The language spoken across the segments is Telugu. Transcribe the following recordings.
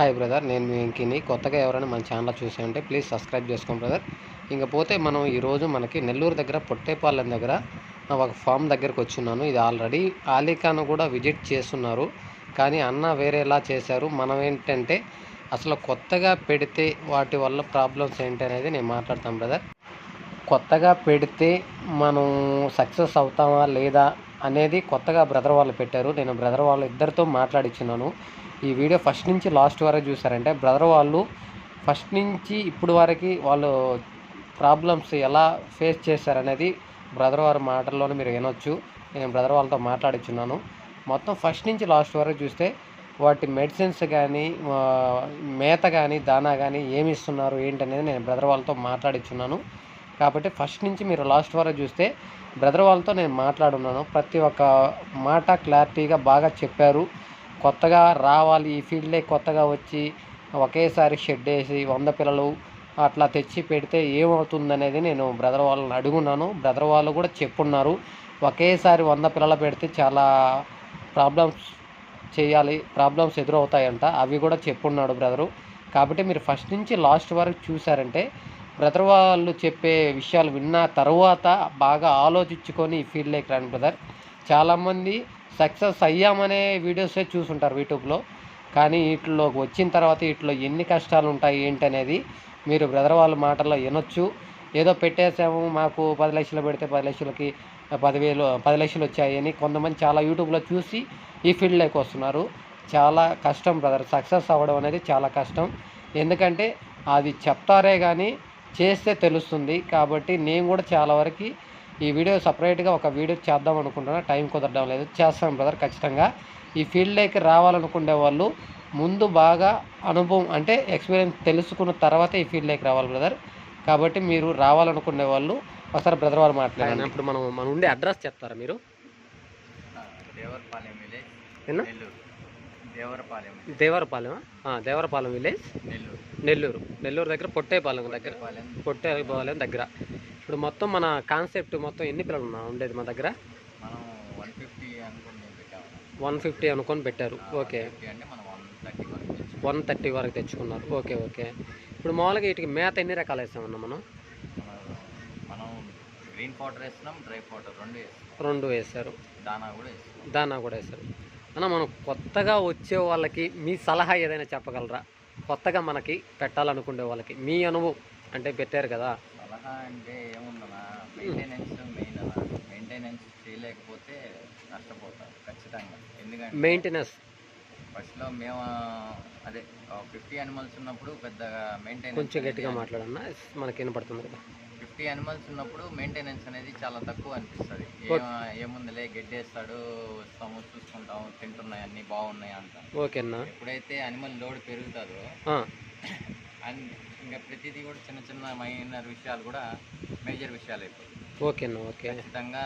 హాయ్ బ్రదర్ నేను మీ ఇంకిని కొత్తగా ఎవరైనా మన ఛానల్ చూసి ఉంటే ప్లీజ్ సబ్స్క్రైబ్ చేసుకోండి బ్రదర్. ఇంకపోతే మనం ఈరోజు మనకి నెల్లూరు దగ్గర పొట్టేపాలెం దగ్గర ఒక ఫామ్ దగ్గరకు వచ్చున్నాను. ఇది ఆల్రెడీ ఆలీఖాన్ కూడా విజిట్ చేస్తున్నారు. కానీ అన్న వేరేలా చేశారు. మనం ఏంటంటే అసలు కొత్తగా పెడితే వాటి వల్ల ప్రాబ్లమ్స్ ఏంటి అనేది నేను మాట్లాడతాను బ్రదర్. కొత్తగా పెడితే మనం సక్సెస్ అవుతామా లేదా అనేది కొత్తగా బ్రదర్ వాళ్ళు పెట్టారు. నేను బ్రదర్ వాళ్ళు ఇద్దరితో మాట్లాడిచ్చున్నాను. ఈ వీడియో ఫస్ట్ నుంచి లాస్ట్ వరకు చూసారంటే బ్రదర్ వాళ్ళు ఫస్ట్ నుంచి ఇప్పుడు వరకు వాళ్ళు ప్రాబ్లమ్స్ ఎలా ఫేస్ చేశారనేది బ్రదర్ వారి మాటల్లోనే మీరు వినొచ్చు. నేను బ్రదర్ వాళ్ళతో మాట్లాడుచున్నాను మొత్తం ఫస్ట్ నుంచి లాస్ట్ వరకు చూస్తే వాటి మెడిసిన్స్ కానీ మేత కానీ దానా కానీ ఏమి ఇస్తున్నారు ఏంటనేది నేను బ్రదర్ వాళ్ళతో మాట్లాడిచున్నాను కాబట్టి ఫస్ట్ నుంచి మీరు లాస్ట్ వరకు చూస్తే బ్రదర్ వాళ్ళతో నేను మాట్లాడున్నాను. ప్రతి ఒక్క మాట క్లారిటీగా బాగా చెప్పారు. కొత్తగా రావాలి ఈ ఫీల్డ్లే కొత్తగా వచ్చి ఒకేసారి షెడ్ వేసి వంద పిల్లలు అట్లా తెచ్చి పెడితే ఏమవుతుందనేది నేను బ్రదర్ వాళ్ళని అడుగున్నాను. బ్రదర్ వాళ్ళు కూడా చెప్పున్నారు. ఒకేసారి వంద పిల్లలు పెడితే చాలా ప్రాబ్లమ్స్ చేయాలి ప్రాబ్లమ్స్ ఎదురవుతాయంట. అవి కూడా చెప్పున్నాడు బ్రదరు. కాబట్టి మీరు ఫస్ట్ నుంచి లాస్ట్ వరకు చూసారంటే బ్రదర్ వాళ్ళు చెప్పే విషయాలు విన్న తర్వాత బాగా ఆలోచించుకొని ఈ ఫీల్డ్లోకి రండి బ్రదర్. చాలామంది సక్సెస్ అయ్యామనే వీడియోసే చూసుంటారు యూట్యూబ్లో కానీ వీటిలోకి వచ్చిన తర్వాత వీటిలో ఎన్ని కష్టాలు ఉంటాయి ఏంటనేది మీరు బ్రదర్ వాళ్ళ మాటల్లో వినొచ్చు. ఏదో పెట్టేసాము మాకు పది లక్షలు పెడితే పది లక్షలకి పదివేలు పది లక్షలు వచ్చాయని కొంతమంది చాలా యూట్యూబ్లో చూసి ఈ ఫీల్డ్లోకి వస్తున్నారు. చాలా కష్టం బ్రదర్ సక్సెస్ అవ్వడం అనేది చాలా కష్టం. ఎందుకంటే అది చెప్తారే కానీ చేస్తే తెలుస్తుంది. కాబట్టి నేను కూడా చాలా వరకు ఈ వీడియో సపరేట్గా ఒక వీడియో చేద్దాం అనుకుంటున్నా. టైం కుదరడం లేదు. చేస్తాం బ్రదర్ ఖచ్చితంగా. ఈ ఫీల్డ్లోకి రావాలనుకునే వాళ్ళు ముందు బాగా అనుభవం అంటే ఎక్స్పీరియన్స్ తెలుసుకున్న తర్వాత ఈ ఫీల్డ్లోకి రావాలి బ్రదర్. కాబట్టి మీరు రావాలనుకునే వాళ్ళు ఒకసారి బ్రదర్ వాళ్ళు మాట్లాడండి. ఇప్పుడు మనం మన ఉండే అడ్రస్ చెప్తారా మీరు? దేవరపాలెం. దేవరపాలెం విలేజ్? నెల్లూరు. నెల్లూరు. నెల్లూరు దగ్గర పొట్టేపాలెం దగ్గర. పాలెం పొట్టేపాలెం దగ్గర. ఇప్పుడు మొత్తం మన కాన్సెప్ట్ మొత్తం ఎన్ని పిల్లలు ఉన్నా ఉండేది మా దగ్గర? మనం వన్ ఫిఫ్టీ అనుకుని పెట్టారు. ఓకే. వన్ థర్టీ వరకు తెచ్చుకున్నారు. Okay okay. ఇప్పుడు మామూలుగా వీటికి మేత ఎన్ని రకాలు వేసామన్నా మనం? గ్రీన్ పౌడర్ వేస్తున్నాం డ్రై పౌడర్ రెండు రెండు వేశారు దానా కూడా వేస్తున్నాం. దానా కూడా వేశారు అన్న మనం కొత్తగా వచ్చే వాళ్ళకి మీ సలహా ఏదైనా చెప్పగలరా? కొత్తగా మనకి పెట్టాలనుకునే వాళ్ళకి. మీ అనుభవం అంటే పెట్టారు కదా? సలహా అంటే ఏముందన్నా? మెయింటెనెన్స్ మెయిన్ అన్న. మెయింటెనెన్స్ చేయలేకపోతే నష్టపోతాం ఖచ్చితంగా. ఎందుకంటే మెయింటెనెన్స్ ఫస్ట్లో మేము అదే ఫిఫ్టీ అనిమల్స్ ఉన్నప్పుడు పెద్దగా మెయింటెనెన్స్ కొంచెం గట్టిగా మాట్లాడన్నా మనకి వినపడుతుంది కదా? ఫిఫ్టీ అనిమల్స్ ఉన్నప్పుడు మెయింటెనెన్స్ అనేది చాలా తక్కువ అనిపిస్తుంది. ఏముందిలే గడ్డేస్తాడు వస్తాము చూసుకుంటాము తింటున్నాయి అన్ని బాగున్నాయి అంటాం ఓకేనా ఎప్పుడైతే అనిమల్ లోడ్ పెరుగుతుందో అన్ ఇంకా ప్రతిదీ కూడా చిన్న చిన్న మైనర్ విషయాలు కూడా మేజర్ విషయాలు అయిపోతాయి ఓకేనా ఓకే. ఖచ్చితంగా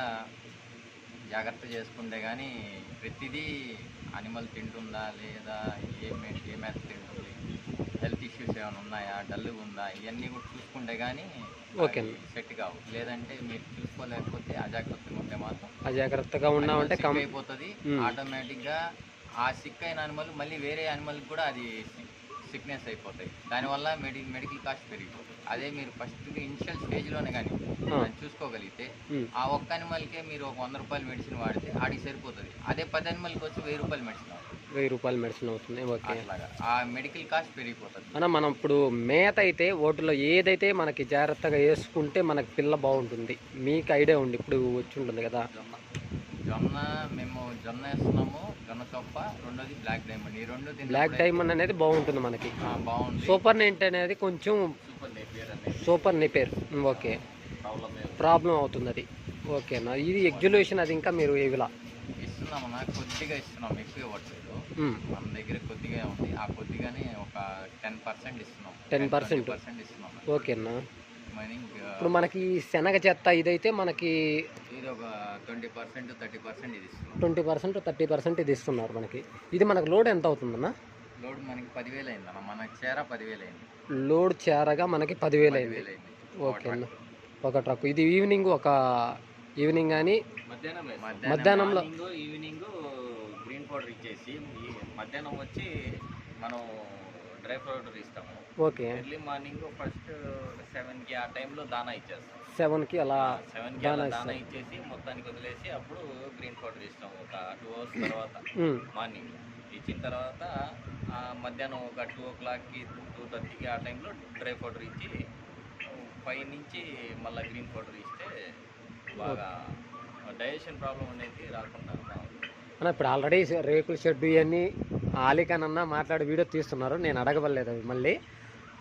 జాగ్రత్త చేసుకుంటే కానీ ప్రతిదీ అనిమల్ తింటుందా లేదా ఏ మే- ఏ మేత తింటుంది? హెల్త్ ఇష్యూస్ ఏమైనా ఉన్నాయా? డల్ ఉందా? ఇవన్నీ కూడా చూసుకుంటే కానీ ఓకే. సెట్ కావు లేదంటే మీరు చూసుకోలేకపోతే అజాగ్రత్తగా ఉంటే మాత్రం అజాగ్రత్తగా ఉన్నామంటే కం అయిపోతుంది. మ్మ్. ఆటోమేటిక్గా ఆ సిక్ అయిన అనిమల్ మళ్ళీ వేరే అనిమల్ కూడా అది సిక్నెస్ అయిపోతాయి. దానివల్ల మెడి మెడికల్ కాస్ట్ పెరిగిపోతుంది. అదే మీరు ఫస్ట్ ఇనిషియల్ స్టేజ్లోనే కానీ చూసుకోగలిగితే ఆ ఒక్క అనిమల్కే మీరు ఒక వంద రూపాయలు మెడిసిన్ వాడితే ఆడికి సరిపోతుంది. అదే పది అనిమల్కి వచ్చి వెయ్యి రూపాయలు మెడిసిన్ వెయ్యి రూపాయలు మెడిసిన్ అవుతుంది. ఓకే. ఆ మెడికల్ కాస్ట్ పెరిగిపోతుంది. అన్న మనం ఇప్పుడు మేత అయితే ఓటులో ఏదైతే మనకి జాగ్రత్తగా వేసుకుంటే మనకి పిల్ల బాగుంటుంది. మీకు ఐడియా ఉండి ఇప్పుడు వచ్చి ఉంటుంది కదా. జొన్న. జొన్న మేము జొన్న వేస్తున్నాము. జొన్న చొప్ప రెండోది బ్లాక్ డైమండ్ ఈ రెండు బ్లాక్ డైమండ్ అనేది బాగుంటుంది మనకి. ఆ, బాగుంది. సూపర్ నెంట్ అనేది కొంచెం సూపర్ నేపియర్ అనేది. Super Napier okay. ప్రాబ్లం అవుతుంది అది. ఓకేనా ఇది ఎగ్జులేషన్ అది ఇంకా మీరు ఇవిలా ఇస్తున్నామన్నా కొద్దిగా ఇస్తున్నాం ఎక్కువ ఇవ్వట్లేదు. మన దగ్గర కొద్దిగా ఉంది. ఆ కొద్దిగానే ఒక టెన్ పర్సెంట్ ఇస్తున్నాం. 10% పర్సెంట్ ఇస్తున్నాం. ఓకేనా మైనింగ్ ఇప్పుడు మనకి శనగ చెత్త ఇదైతే మనకి ఇది ఒక ట్వంటీ పర్సెంట్ థర్టీ పర్సెంట్ ఇది ఇస్తున్నాం. ట్వంటీ పర్సెంట్ థర్టీ పర్సెంట్ ఇది ఇస్తున్నారు మనకి. ఇది మనకి లోడ్ ఎంత అవుతుందన్న లోడ్ మనకి పదివేలు అయిందన్న మన చీర పదివేలు అయింది. లోడ్ చేరగా మనకి పదివేలు అయింది. పదివేలు అయింది. ఓకే అన్న. ఒక ట్రక్. ఇది ఈవినింగ్ ఒక ఈవినింగ్ కానీ మధ్యాహ్నం మధ్యాహ్నంలో ఈవినింగ్ పౌడర్ ఇచ్చేసి ఈ మధ్యాహ్నం వచ్చి మనం డ్రై పౌడర్ ఇస్తాము ఓకే. ఎర్లీ మార్నింగ్ ఫస్ట్ సెవెన్కి ఆ టైంలో దానా ఇచ్చేస్తాం. సెవెన్కి అలా సెవెన్కి అలా దానా. ఇచ్చేసి మొత్తానికి వదిలేసి అప్పుడు గ్రీన్ పౌడర్ ఇస్తాం ఒక టూ అవర్స్ తర్వాత మార్నింగ్. ఇచ్చిన తర్వాత మధ్యాహ్నం ఒక టూ ఓ క్లాక్కి టూ థర్టీకి ఆ టైంలో డ్రై పౌడర్ ఇచ్చి ఫైవ్ నుంచి మళ్ళీ గ్రీన్ పౌడర్ ఇస్తే బాగా డైజెషన్ ప్రాబ్లం అనేది రాకుండా బాగుంటుంది. అన్న ఇప్పుడు ఆల్రెడీ రేకుల షెడ్ ఇవన్నీ ఆలికాన్ మాట్లాడి వీడియో తీస్తున్నారు. నేను అడగవలేదు అవి మళ్ళీ.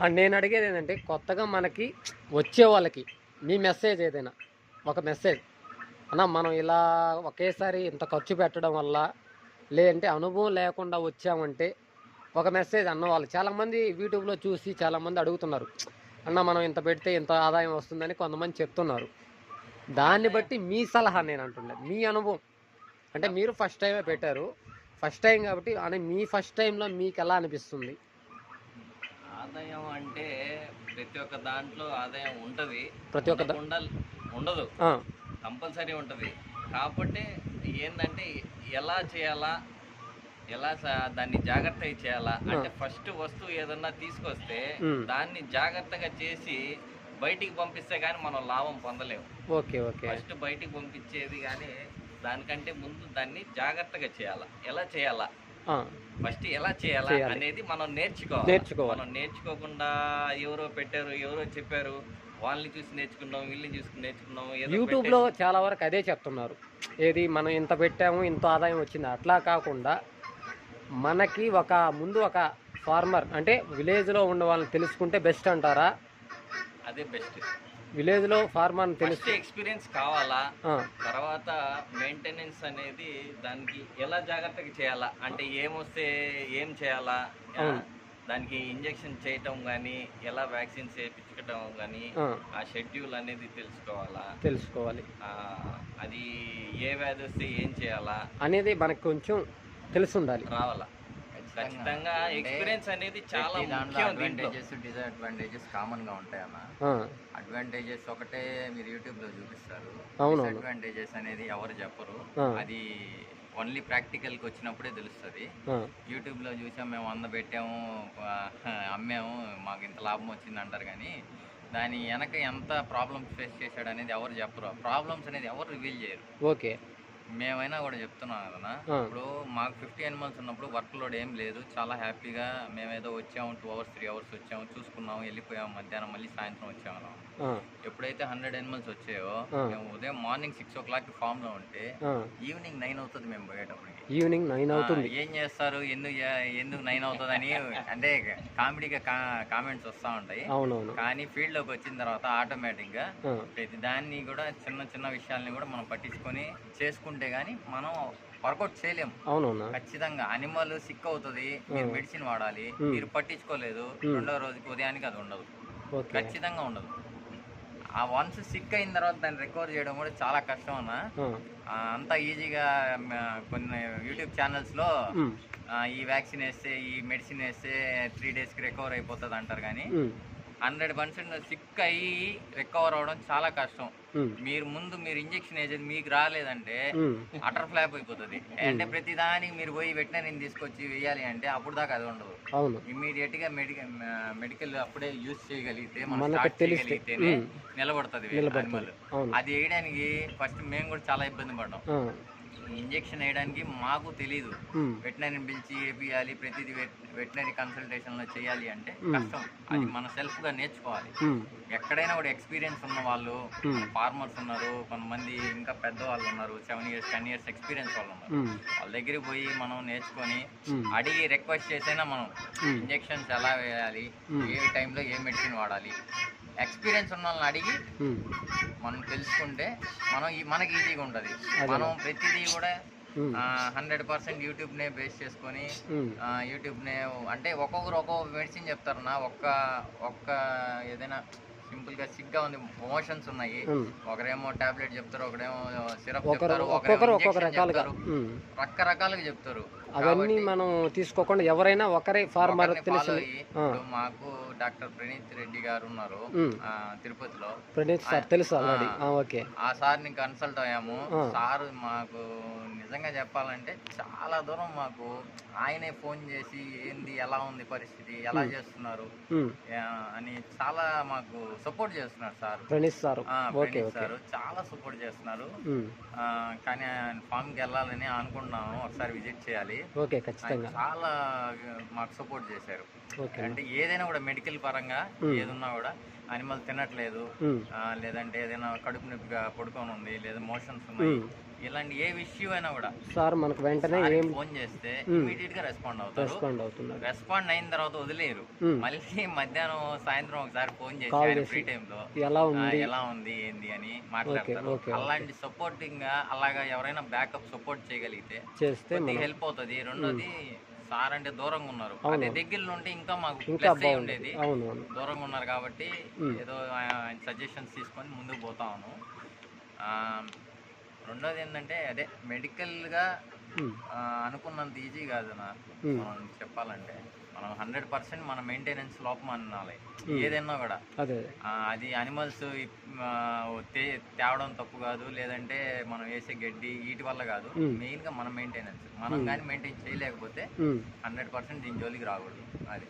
అండ్ నేను అడిగేది ఏంటంటే కొత్తగా మనకి వచ్చే వాళ్ళకి మీ మెసేజ్ ఏదైనా ఒక మెసేజ్. అన్న మనం ఇలా ఒకేసారి ఇంత ఖర్చు పెట్టడం వల్ల లేదంటే అనుభవం లేకుండా వచ్చామంటే ఒక మెసేజ్ అన్న వాళ్ళు. చాలామంది యూట్యూబ్లో చూసి చాలామంది అడుగుతున్నారు. అన్న మనం ఇంత పెడితే ఇంత ఆదాయం వస్తుందని కొంతమంది చెప్తున్నారు. దాన్ని బట్టి మీ సలహా నేను అంటుండే. మీ అనుభవం. అంటే మీరు ఫస్ట్ టైమే పెట్టారు. ఫస్ట్ టైం కాబట్టి అని మీ ఫస్ట్ టైంలో మీకు ఎలా అనిపిస్తుంది? ఆదాయం అంటే ప్రతి ఒక్క దాంట్లో ఆదాయం ఉంటుంది. ప్రతి ఒక్క ఉండదు. కంపల్సరీ ఉంటుంది. కాబట్టి ఏంటంటే ఎలా చేయాలా ఎలా దాన్ని జాగ్రత్తగా చేయాలా అంటే ఫస్ట్ వస్తువు ఏదన్నా తీసుకొస్తే. దాన్ని జాగ్రత్తగా చేసి బయటికి పంపిస్తే కానీ మనం లాభం పొందలేము. Okay okay. ఫస్ట్ బయటికి పంపించేది కానీ దానికంటే ముందు దాన్ని జాగ్రత్తగా చేయాలా? ఎలా చేయాలా? ఫస్ట్ ఎలా చేయాలా. అనేది మనం నేర్చుకోవాలి. నేర్చుకోవాలి. మనం నేర్చుకోకుండా ఎవరో పెట్టారు ఎవరో చెప్పారు వాళ్ళని చూసి నేర్చుకున్నాం వీళ్ళని చూసి నేర్చుకున్నాం ఏదో యూట్యూబ్లో చాలా వరకు అదే చెప్తున్నారు. ఏది మనం ఇంత పెట్టాము ఇంత ఆదాయం వచ్చింది అట్లా కాకుండా మనకి ఒక ముందు ఒక ఫార్మర్ అంటే విలేజ్లో ఉన్న వాళ్ళని తెలుసుకుంటే బెస్ట్ అంటారా? అదే బెస్ట్. విలేజ్లో ఫార్మర్ని తెలుసు ఫస్ట్ ఎక్స్పీరియన్స్ కావాలా? తర్వాత మెయింటెనెన్స్ అనేది దానికి ఎలా జాగ్రత్తగా చేయాలా? అంటే ఏమొస్తే ఏం చేయాలా. దానికి ఇంజెక్షన్ చేయటం కానీ ఎలా వ్యాక్సిన్స్ వేయించడం కానీ ఆ, షెడ్యూల్ అనేది తెలుసుకోవాలా? తెలుసుకోవాలి. అది ఏ వ్యాధి వస్తే ఏం చేయాలా? అనేది మనకు కొంచెం తెలిసి ఉండాలి. రావాలా. ఖచ్చితంగా ఎక్స్పీరియన్స్ అనేది చాలా ముఖ్యం అడ్వాంటేజెస్ డిసడ్వాంటేజెస్ కామన్గా ఉంటాయి అన్న. అడ్వాంటేజెస్ ఒకటే మీరు యూట్యూబ్లో చూపిస్తారు. డిసడ్వాంటేజెస్ అనేది ఎవరు చెప్పరు. అది ఓన్లీ ప్రాక్టికల్కి వచ్చినప్పుడే తెలుస్తుంది. యూట్యూబ్లో చూసాం మేము వంద పెట్టాము అమ్మాము మాకు ఇంత లాభం వచ్చింది అంటారు కానీ దాని వెనక ఎంత ప్రాబ్లమ్స్ ఫేస్ చేశాడు అనేది ఎవరు చెప్పరు. ప్రాబ్లమ్స్ అనేది ఎవరు రివీల్ చేయరు. ఓకే. మేమైనా కూడా చెప్తున్నాం కదా. ఇప్పుడు మాకు ఫిఫ్టీ అనిమల్స్ ఉన్నప్పుడు వర్క్ లోడ్ ఏం లేదు. చాలా హ్యాపీగా మేమేదో వచ్చాము టూ అవర్స్ త్రీ అవర్స్ వచ్చాము చూసుకున్నాము వెళ్ళిపోయాము మధ్యాహ్నం మళ్ళీ సాయంత్రం వచ్చాము ఎప్పుడైతే హండ్రెడ్ అనిమల్స్ వచ్చాయో. మేము ఉదయం మార్నింగ్ సిక్స్ ఓ క్లాక్ ఫామ్లో ఉంటే ఈవినింగ్ నైన్ అవుతుంది మేము పోయేటప్పటికి. ఈవినింగ్ నైన్ అవుతుంది. ఏం చేస్తారు? ఎందుకు ఎందుకు నైన్ అవుతుంది అని అంటే కామెడీగా కామెంట్స్ వస్తూ ఉంటాయి. కానీ ఫీల్డ్లోకి వచ్చిన తర్వాత ఆటోమేటిక్గా ప్రతి దాన్ని కూడా చిన్న చిన్న విషయాల్ని కూడా మనం పట్టించుకొని చేసుకుంటే గానీ మనం వర్కౌట్ చేయలేము అవునవునా? ఖచ్చితంగా అనిమల్ సిక్ అవుతుంది మీరు మెడిసిన్ వాడాలి. మీరు పట్టించుకోలేదు రెండో రోజుకి ఉదయానికి అది ఉండదు. ఖచ్చితంగా ఉండదు. ఆ వన్స్ సిక్ అయిన తర్వాత దాన్ని రికవర్ చేయడం కూడా చాలా కష్టం అన్న. అంత ఈజీగా కొన్ని యూట్యూబ్ ఛానల్స్లో ఉమ్, ఈ వ్యాక్సిన్ వేస్తే ఈ మెడిసిన్ వేస్తే త్రీ డేస్కి రికవర్ అయిపోతుంది అంటారు కానీ హండ్రెడ్ పర్సెంట్ సిక్ అయ్యి రికవర్ అవ్వడం చాలా కష్టం. మీరు ముందు మీరు ఇంజెక్షన్ వేసేది మీకు రాలేదంటే అటర్ ఫ్లాప్ అయిపోతుంది. అంటే ప్రతి దానికి మీరు పోయి వెటనరీని తీసుకొచ్చి వేయాలి అంటే అప్పుడు దాకా అది ఉండదు. ఇమీడియట్గా మెడికల్ మెడికల్ అప్పుడే యూజ్ చేయగలిగితే మనం మనకు స్టార్ట్ చేయగలిగితేనే. నిలబడుతుంది అది వేయడానికి ఫస్ట్ మేము కూడా చాలా ఇబ్బంది పడ్డాం. ఇంజెక్షన్ వేయడానికి మాకు తెలియదు ఉమ్, వెటనరీని పిలిచి వేపియాలి ప్రతిదీ వెటనరీ కన్సల్టేషన్లో చేయాలి అంటే. కష్టం. అది మన సెల్ఫ్గా నేర్చుకోవాలి. ఎక్కడైనా కూడా ఎక్స్పీరియన్స్ ఉన్న వాళ్ళు ఫార్మర్స్ ఉన్నారు కొంతమంది ఇంకా పెద్ద వాళ్ళు ఉన్నారు seven years ten years experience వాళ్ళు ఉన్నారు. వాళ్ళ దగ్గరికి పోయి మనం నేర్చుకొని అడిగి రిక్వెస్ట్ చేసైనా మనం ఇంజెక్షన్స్ ఎలా వేయాలి. ఏ టైంలో ఏ మెడిసిన్ వాడాలి ఎక్స్పీరియన్స్ ఉన్న వాళ్ళని అడిగి మనం తెలుసుకుంటే మనం మనకి ఈజీగా ఉంటుంది. మనం ప్రతిదీ కూడా హండ్రెడ్ పర్సెంట్ యూట్యూబ్నే బేస్ చేసుకొని ఉమ్, ఆ, యూట్యూబ్నే అంటే ఒక్కొక్కరు ఒక్కొక్క మెడిసిన్ చెప్తారన్నా ఒక్క ఒక్క ఏదైనా సింపుల్గా సిగ్గా ఉంది మోషన్స్ ఉన్నాయి. ఒకరేమో టాబ్లెట్ చెప్తారు ఒకరేమో సిరప్ చెప్తారు ఒకరేమో చెప్తారు. రకరకాలుగా చెప్తారు. అవన్నీ మనం తీసుకోకుండా ఎవరైనా ఒకరే ఫార్మర్ మాకు డాక్టర్ ప్రణీత్ రెడ్డి గారు ఉన్నారు తిరుపతిలో. ప్రణీత్ సార్ తెలుసు ఆల్రెడీ ఆ. ఓకే. ఆ సార్ని కన్సల్ట్ అయ్యాము. సార్ మాకు నిజంగా చెప్పాలంటే చాలా దూరం మాకు. ఆయనే ఫోన్ చేసి ఏంది ఎలా ఉంది పరిస్థితి ఎలా చేస్తున్నారు? అని చాలా మాకు సపోర్ట్ చేస్తున్నారు sir. Praneeth sir. Praneeth sir చాలా సపోర్ట్ చేస్తున్నారు. కానీ ఫామ్కి వెళ్ళాలని అనుకుంటున్నాము. ఒకసారి విజిట్ చేయాలి. ఓకే ఆయన ఖచ్చితంగా చాలా మాకు సపోర్ట్ చేశారు. అంటే ఏదైనా కూడా మెడికల్ పరంగా. ఏదున్నా కూడా అనిమల్ తినట్లేదు లేదంటే ఏదైనా కడుపు నొప్పిగా పడుకొని ఉంది లేదా మోషన్స్ ఉన్నాయి. ఇలాంటి ఏ విషయం అయినా కూడా సార్ మనకు వెంటనే ఏం ఫోన్ చేస్తే. ఇమీడియట్గా రెస్పాండ్ అవుతారు రెస్పాండ్ అవుతున్నారు రెస్పాండ్ అయిన తర్వాత వదిలేరు. మళ్ళీ మధ్యాహ్నం సాయంత్రం ఒకసారి ఫోన్ చేసి ఫ్రీ టైంలో ఎలా ఉంది ఎలా ఉంది ఏంది అని మాట్లాడతారు. అలాంటి సపోర్టింగ్గా అలాగా ఎవరైనా బ్యాకప్ సపోర్ట్ చేయగలిగితే చేస్తే హెల్ప్ అవుతుంది రెండోది సార్ అంటే దూరంగా ఉన్నారు. అదే దగ్గరలో ఉంటే ఇంకా మాకు ప్లస్ ఉండేది. దూరంగా ఉన్నారు కాబట్టి. ఏదో సజెషన్స్ తీసుకొని ముందుకు పోతాను రెండోది ఏంటంటే అదే మెడికల్గా. అనుకున్నంత ఈజీ కాదు నా చెప్పాలంటే. మనం హండ్రెడ్ పర్సెంట్ మన మెయింటెనెన్స్ లోపం అనాలి. ఉమ్. ఏదైనా కూడా. అదే. అనిమల్స్ తేవడం తప్పు కాదు లేదంటే మనం వేసే గడ్డి వీటి వల్ల కాదు. ఉమ్. మెయిన్గా మన మెయింటెనెన్స్. మనం. కానీ మెయింటైన్ చేయలేకపోతే. హండ్రెడ్ పర్సెంట్ దీని జోలికి రాకూడదు. అది.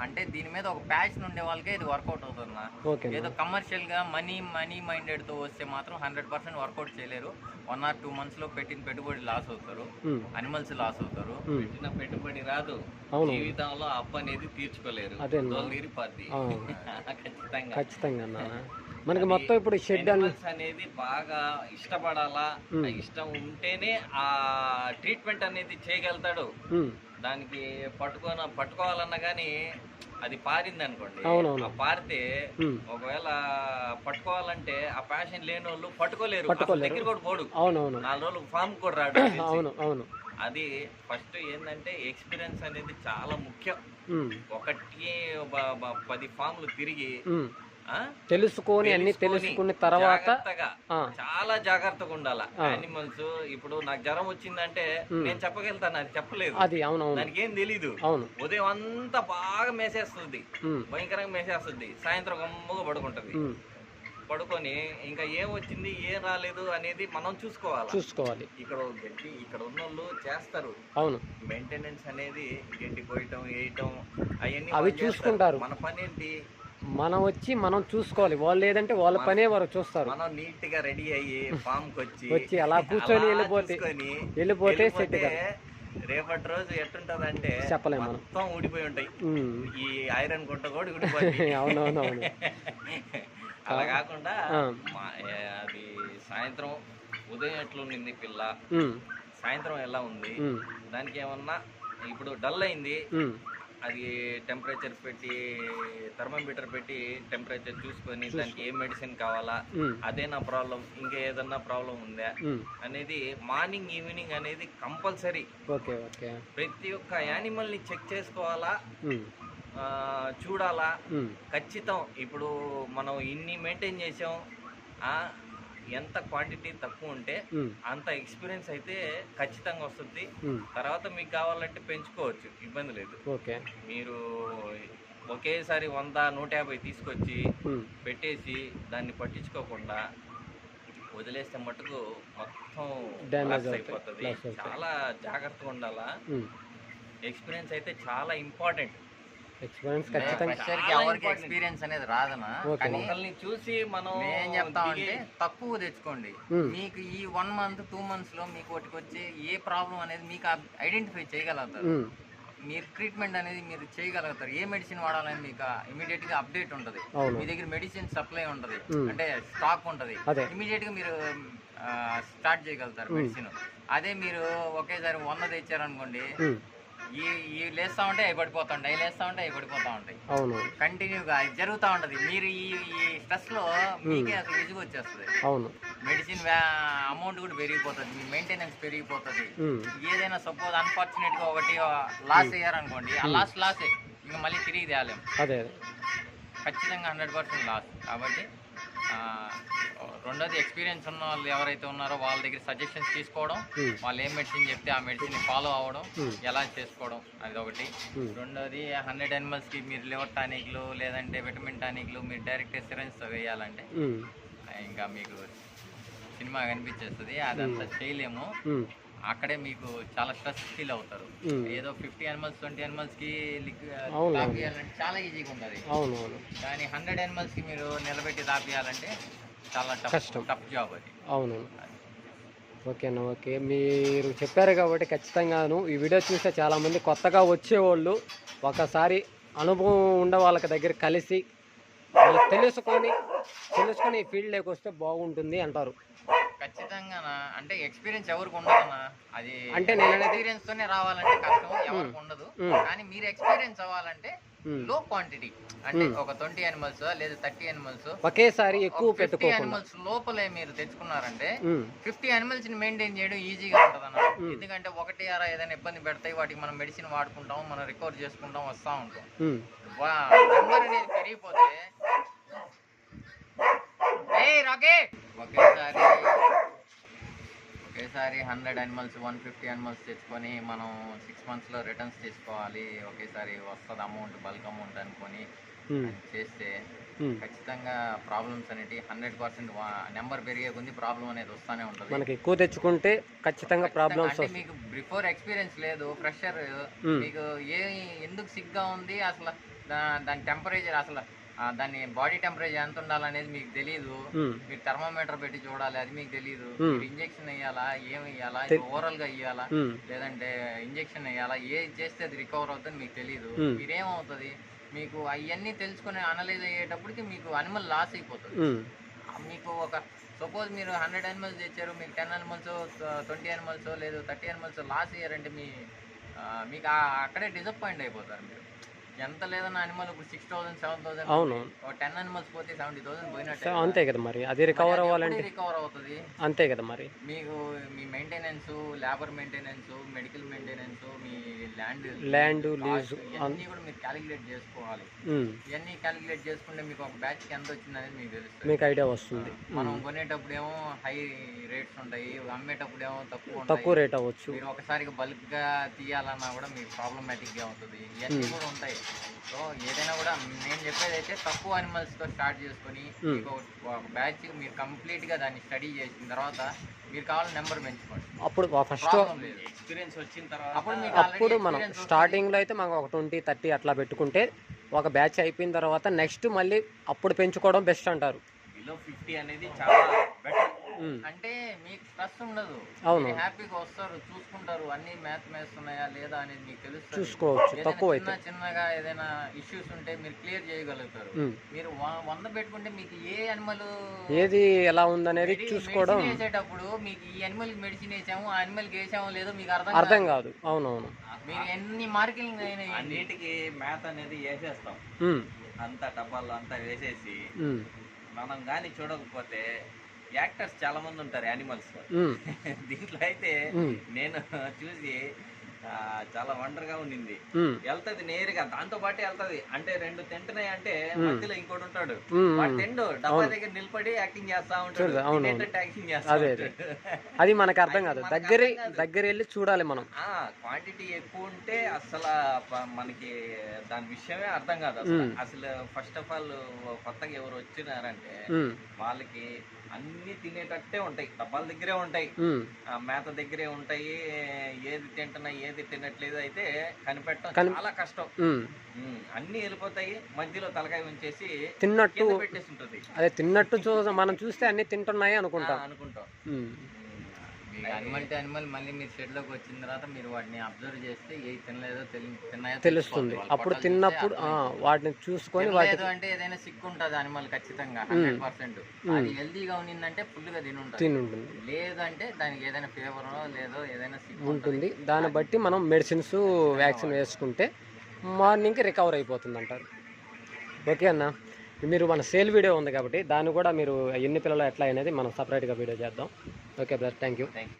అంటే దీని మీద ఒక ప్యాషన్ ఉండే వాళ్ళకే ఇది వర్కౌట్ అవుతుందా? ఏదో కమర్షియల్గా మనీ మనీ మైండెడ్తో వస్తే మాత్రం హండ్రెడ్ పర్సెంట్ వర్కౌట్ చేయలేరు. వన్ ఆర్ టూ మంత్స్లో పెట్టిన పెట్టుబడి లాస్ అవుతారు. అనిమల్స్ లాస్ అవుతారు. పెట్టిన పెట్టుబడి రాదు. అవును. జీవితంలో అప్పు అనేది తీర్చుకోలేరు. తీరిపోద్ది. ఆ. ఖచ్చితంగా. ఖచ్చితంగా అన్న. మనకి మొత్తం ఇప్పుడు షెడ్ అనేది బాగా ఇష్టపడాలా? ఇష్టం ఉంటేనే ఆ ట్రీట్మెంట్ అనేది చేయగలుగుతాడు. దానికి పట్టుకోన పట్టుకోవాలన్నా కానీ అది పారింది అనుకోండి పారితే. ఒకవేళ పట్టుకోవాలంటే ఆ ప్యాషన్ లేని వాళ్ళు పట్టుకోలేరు. దగ్గర కూడా పోడు. అవునవును. నాలుగు రోజులు ఫామ్ కూడా రాడు. అవును అవును. అది ఫస్ట్ ఏంటంటే ఎక్స్పీరియన్స్ అనేది చాలా ముఖ్యం. ఒకటి పది ఫామ్లు తిరిగి తెలుసుకొని అన్ని తెలుసుకొని తెలుసుకున్న తర్వాత చాలా జాగ్రత్తగా ఉండాల. యానిమల్స్ ఇప్పుడు నాకు జ్వరం వచ్చిందంటే. నేను చెప్పగలుగుతాను అది చెప్పలేదు. అది అవునవును. దానికి ఏం తెలీదు. అవును. ఉదయం అంతా బాగా మేసేస్తుంది. భయంకరంగా మేసేస్తుంది. సాయంత్రం గమ్ముగా పడుకుంటది. పడుకొని ఇంకా ఏం వచ్చింది ఏం రాలేదు అనేది మనం చూసుకోవాలి? చూసుకోవాలి. ఇక్కడ గడ్డి ఇక్కడ ఉన్న వాళ్ళు చేస్తారు. అవును. మెయింటెనెన్స్ అనేది గడ్డి పోయటం వేయటం అవన్నీ అవి. చూసుకుంటారు. మన పని ఏంటి? మనం వచ్చి మనం చూసుకోవాలి. వాళ్ళు లేదంటే వాళ్ళ పనే వారు చూస్తారు. మనం నీట్గా రెడీ అయ్యి ఫామ్కి వచ్చి వచ్చి అలా కూర్చొని వెళ్ళిపోతే వెళ్ళిపోతే సెట్ రేపటి రోజు ఎట్టుంటదంటే చెప్పలేము మనం. మొత్తం ఊడిపోయి ఉంటాయి. ఈ ఐరన్ గుంట కూడా ఊడిపోయి అవునవునవును. అలా కాకుండా అది సాయంత్రం ఉదయం ఎట్లుండింది పిల్ల. సాయంత్రం ఎలా ఉంది. దానికి ఏమన్నా ఇప్పుడు డల్ అయింది. అది టెంపరేచర్ పెట్టి థర్మోమీటర్ పెట్టి టెంపరేచర్ చూసుకొని దానికి ఏ మెడిసిన్ కావాలా. అదే నా ప్రాబ్లం. ఇంకా ఏదన్నా ప్రాబ్లం ఉందా. అనేది మార్నింగ్ ఈవినింగ్ అనేది కంపల్సరీ. ప్రతి ఒక్క యానిమల్ని చెక్ చేసుకోవాలా? చూడాలా. ఖచ్చితం ఇప్పుడు మనం ఇన్ని మెయింటైన్ చేసాం ఎంత క్వాంటిటీ తక్కువ ఉంటే. అంత ఎక్స్పీరియన్స్ అయితే ఖచ్చితంగా వస్తుంది. తర్వాత మీకు కావాలంటే పెంచుకోవచ్చు ఇబ్బంది లేదు ఓకే మీరు ఒకేసారి వంద నూట యాభై తీసుకొచ్చి. పెట్టేసి దాన్ని పట్టించుకోకుండా వదిలేస్తే మటుకు మొత్తం అయిపోతుంది. చాలా జాగ్రత్తగా ఉండాలా. ఎక్స్పీరియన్స్ అయితే చాలా ఇంపార్టెంట్ ఎక్స్పీరియన్స్ ఎవరికి. ఎక్స్పీరియన్స్ అనేది రాదనా ఒకరిని చూసి మనం మేం చెప్తామంటే తక్కువ తెచ్చుకోండి ఉమ్. మీకు ఈ వన్ మంత్ టూ మంత్స్లో మీకు ఒకటికి వచ్చి ఏ ప్రాబ్లం అనేది మీకు ఐడెంటిఫై చేయగలుగుతారు ఉమ్. మీరు ట్రీట్మెంట్ అనేది మీరు చేయగలుగుతారు ఏ మెడిసిన్ వాడాలని మీకు ఇమీడియట్గా అప్డేట్ ఉంటుంది మీ దగ్గర మెడిసిన్ సప్లై ఉంటుంది ఉమ్. అంటే స్టాక్ ఉంటుంది. ఇమీడియట్గా మీరు స్టార్ట్ చేయగలుగుతారు. మెడిసిన్ అదే మీరు ఒకేసారి వంద తెచ్చారనుకోండి. ఈ ఈ లేస్తా ఉంటే అవి పడిపోతా ఉంటాయి లేస్తా ఉంటే అవి పడిపోతా ఉంటాయి అవును. కంటిన్యూగా ఇది జరుగుతూ ఉంటది. మీరు ఈ ఈ స్ట్రెస్లో మీకే అసలు విసుగు వచ్చేస్తుంది. అవును. మెడిసిన్ అమౌంట్ కూడా పెరిగిపోతుంది. మీ మెయింటెనెన్స్ పెరిగిపోతుంది. ఏదైనా సపోజ్ అన్ఫార్చునేట్గా ఒకటి లాస్ అయ్యారనుకోండి ఆ లాస్ లాసే ఇంకా మళ్ళీ తిరిగి తేలేం. అదే ఖచ్చితంగా హండ్రెడ్ పర్సెంట్ లాస్ కాబట్టి రెండోది ఎక్స్పీరియన్స్ ఉన్న వాళ్ళు ఎవరైతే ఉన్నారో వాళ్ళ దగ్గర సజెషన్స్ తీసుకోవడం వాళ్ళు ఏం మెడిసిన్ చెప్తే ఆ మెడిసిన్ ఫాలో అవ్వడం. ఎలా చేసుకోవడం అది ఒకటి. రెండోది హండ్రెడ్కి మీరు లివర్ టానిక్లు లేదంటే విటమిన్ టానిక్లు మీరు డైరెక్ట్ సిరెన్స్ వేయాలంటే ఇంకా మీకు సినిమా కనిపించేస్తుంది. అదంతా చేయలేము. అక్కడే మీకు చాలా స్ట్రెస్ ఫీల్ అవుతారు. ఏదో ఫిఫ్టీ ఎనిమల్స్ ట్వంటీ కి అవును. తాపియాలంటే చాలా ఈజీగా ఉంటుంది. అవును అవును కానీ హండ్రెడ్కి మీరు నిలబెట్టి తాపియాలంటే చాలా టఫ్ కష్టం. టఫ్ జాబ్ అది. అవును ఓకేనా ఓకే మీరు చెప్పారు కాబట్టి ఖచ్చితంగాను ఈ వీడియో చూస్తే చాలామంది కొత్తగా వచ్చేవాళ్ళు ఒకసారి అనుభవం ఉన్న వాళ్ళకి దగ్గర కలిసి తెలుసుకొని తెలుసుకొని ఈ ఫీల్డ్లోకి వస్తే బాగుంటుంది అంటారు. ఖచ్చితంగా అంటే ఎక్స్పీరియన్స్ ఎవరికి ఉండదన్నా అది అంటే నేను ఎక్స్పీరియన్స్ తోనే రావాలంటే కష్టం ఎవరికి ఉండదు. కానీ మీరు ఎక్స్పీరియన్స్ అవ్వాలంటే. లో క్వాంటిటీ అంటే. ఒక ట్వంటీ అనిమల్స్ లేదా థర్టీ అనిమల్స్ ఒకేసారి ఎక్కువ ఫిఫ్టీ అనిమల్స్ లోపలే మీరు తెచ్చుకున్నారంటే ఫిఫ్టీ అనిమల్స్ని మెయింటైన్ చేయడం ఈజీగా ఉంటుంది అన్న. ఎందుకంటే ఒకటి అరా ఏదైనా ఇబ్బంది పెడతాయి వాటికి మనం మెడిసిన్ వాడుకుంటాం మనం రికవర్ చేసుకుంటాం వస్తూ ఉంటాం. నెంబర్ అనేది పెరిగిపోతే ఒకేసారి ఒకేసారి hundred animals one fifty animals తెచ్చుకొని మనం సిక్స్ మంత్స్లో రిటర్న్స్ తీసుకోవాలి ఒకేసారి వస్తుంది అమౌంట్ బల్క్ అమౌంట్ అనుకొని ఉమ్, చేస్తే ఉమ్. ఖచ్చితంగా ప్రాబ్లమ్స్ అనేవి హండ్రెడ్ పర్సెంట్ నెంబర్ పెరిగే కొద్ది ప్రాబ్లం అనేది వస్తూనే ఉంటుంది. మనకి ఎక్కువ తెచ్చుకుంటే ఖచ్చితంగా ప్రాబ్లమ్స్ అంటే మీకు బిఫోర్ ఎక్స్పీరియన్స్ లేదు ఫ్రెషర్ Hmm. మీకు ఏ ఎందుకు సిగ్గా ఉంది అసలు దాని టెంపరేచర్ అసలు దాని బాడీ టెంపరేచర్ ఎంత ఉండాలనేది మీకు తెలియదు మీరు థర్మోమీటర్ పెట్టి చూడాలి అది మీకు తెలియదు. మీరు ఇంజెక్షన్ వేయాలా ఏం వేయాలా ఓవరాల్గా ఉమ్, లేదంటే ఇంజెక్షన్ వేయాలా ఏ చేస్తే అది రికవర్ అవుతుంది మీకు తెలియదు. మీరేమవుతుంది? మీకు అవన్నీ తెలుసుకొని అనలైజ్ అయ్యేటప్పటికి మీకు అనిమల్ లాస్ అయిపోతుంది. మీకు ఒక సపోజ్ మీరు హండ్రెడ్ అనిమల్స్ తెచ్చారు మీకు టెన్ అనిమల్స్ ట్వంటీ అనిమల్స్ లేదు థర్టీ అనిమల్స్ లాస్ అయ్యారంటే మీ మీకు అక్కడే డిసప్పాయింట్ అయిపోతారు మీరు. ఎంత లేదన్న అనిమల్ ఇప్పుడు సిక్స్ థౌసండ్ సెవెన్ థౌసండ్ అవును. టెన్ అనిమల్స్ పోతే సెవెంటీ థౌసండ్ పోయినట్టే అంతే కదా మరి. అది రికవర్ అవ్వాలంటే రికవర్ అవుతుంది. అంతే కదా మరి. మీకు మీ maintenance labour maintenance medical maintenance మీ ల్యాండ్ Land, lease, ఇవన్నీ కూడా మీరు క్యాలిక్యులేట్ చేసుకోవాలి. ఇవన్నీ క్యాలిక్యులేట్ చేసుకుంటే మీకు ఒక బ్యాచ్కి ఎంత వచ్చింది అనేది మీకు తెలుస్తుంది. మీకు ఐడియా వస్తుంది. మనం కొనేటప్పుడు ఏమో హై రేట్స్ ఉంటాయి అమ్మేటప్పుడు ఏమో తక్కువ తక్కువ రేట్ అవ్వచ్చు. మీరు ఒకసారిగా బల్క్గా తీయాలన్నా కూడా మీకు ప్రాబ్లమాటిక్గా అవుతుంది ఇవన్నీ కూడా ఉంటాయి. సో ఏదైనా కూడా నేను చెప్పేది అయితే తక్కువ అనిమల్స్తో స్టార్ట్ చేసుకొని Hmm. మీకు ఒక బ్యాచ్ మీరు కంప్లీట్గా దాన్ని స్టడీ చేసిన తర్వాత మీరు కావాలని నెంబర్ పెంచుకోండి అప్పుడు ఫస్ట్ ఎక్స్పీరియన్స్ వచ్చిన తర్వాత అప్పుడు మీకు అప్పుడు మనం. స్టార్టింగ్లో అయితే మనకు ఒక ట్వంటీ థర్టీ అట్లా పెట్టుకుంటే ఒక బ్యాచ్ అయిపోయిన తర్వాత నెక్స్ట్ మళ్ళీ అప్పుడు పెంచుకోవడం బెస్ట్ అంటారు బిలో ఫిఫ్టీ అనేది చాలా బెటర్ అంటే మీకు స్ట్రెస్ ఉండదు. అవును. హ్యాపీగా వస్తారు చూసుకుంటారు అన్ని మ్యాథ్ మేస్తున్నాయా లేదా అనేది మీకు తెలుస్తుంది. చూసుకోవచ్చు తక్కువ చిన్న అయితే. చిన్నగా ఏదైనా ఇష్యూస్ ఉంటే మీరు క్లియర్ చేయగలుగుతారు. మీరు వంద పెట్టుకుంటే మీకు ఏ అనిమల్ ఏది ఎలా ఉందనేది చూసుకోవడం. వేసేటప్పుడు మీకు ఈ అనిమల్ మెడిసిన్ వేసాము ఆ అనిమల్కి వేసాము లేదో మీకు అర్థం అర్థం కాదు. అవునవును. మీరు ఎన్ని మార్కింగ్ అయినా. అన్నిటికీ మ్యాథ్ అనేది వేసేస్తాం. అంతా డబ్బాల్లో అంతా వేసేసి మనం కానీ చూడకపోతే యాక్టర్స్ చాలా మంది ఉంటారు యానిమల్స్. దీంట్లో అయితే నేను చూసి చాలా వండర్గా ఉండింది వెళ్తది నేరుగా దాంతో పాటే వెళ్తది. అంటే రెండు తింటున్నాయి అంటే. మధ్యలో ఇంకోటి ఉంటాడు. వాడు. తిండు డబ్బా దగ్గర నిలబడి యాక్టింగ్ చేస్తా ఉంటాడు యాక్టింగ్ చేస్తా అదే, మనకు అర్థం కాదు. దగ్గర. దగ్గర వెళ్ళి చూడాలి మనం. ఆ క్వాంటిటీ ఎక్కువ ఉంటే అసలు మనకి దాని విషయమే అర్థం కాదు అసలు. అసలు ఫస్ట్ ఆఫ్ ఆల్ కొత్తగా ఎవరు వచ్చినారంటే వాళ్ళకి అన్ని తినేటట్టే ఉంటాయి. డబ్బాల దగ్గరే ఉంటాయి. మేత దగ్గరే ఉంటాయి. ఏది తింటున్నా ఏది తినట్లేదు అయితే కనిపెట్టడం కని- చాలా కష్టం. అన్ని వెళ్ళిపోతాయి. మధ్యలో తలకాయ ఉంచేసి తిన్నట్టు పెట్టేసి ఉంటుంది. అదే తిన్నట్టు చూ మనం చూస్తే అన్ని తింటున్నాయి అనుకుంటాం. అనుకుంటాం. మీకు అనిమల్ టు అనిమల్ మళ్ళీ మీరు షెడ్లోకి వచ్చిన తర్వాత మీరు వాటిని అబ్జర్వ్ చేస్తే ఏ తినలేదో తిన్నాయో తెలుస్తుంది. అప్పుడు తిన్నప్పుడు. వాటిని చూసుకొని వాటి అంటే ఏదైనా సిక్ ఉంటుంది అనిమల్ ఖచ్చితంగా హండ్రెడ్ పర్సెంట్ అది హెల్దీగా ఉన్నిందంటే ఫుల్గా తిని ఉంటుంది తిని ఉంటుంది లేదంటే దానికి ఏదైనా ఫీవర్ లేదో ఏదైనా సిక్ ఉంటుంది. దాన్ని బట్టి మనం మెడిసిన్స్ వ్యాక్సిన్ వేసుకుంటే మార్నింగ్కి రికవర్ అయిపోతుంది అంటారు ఓకే అన్న? మీరు మన సేల్ వీడియో ఉంది కాబట్టి దాన్ని కూడా మీరు ఎన్ని పిల్లలు ఎట్లా అనేది మనం సపరేట్గా వీడియో చేద్దాం. Okay brother thank you thank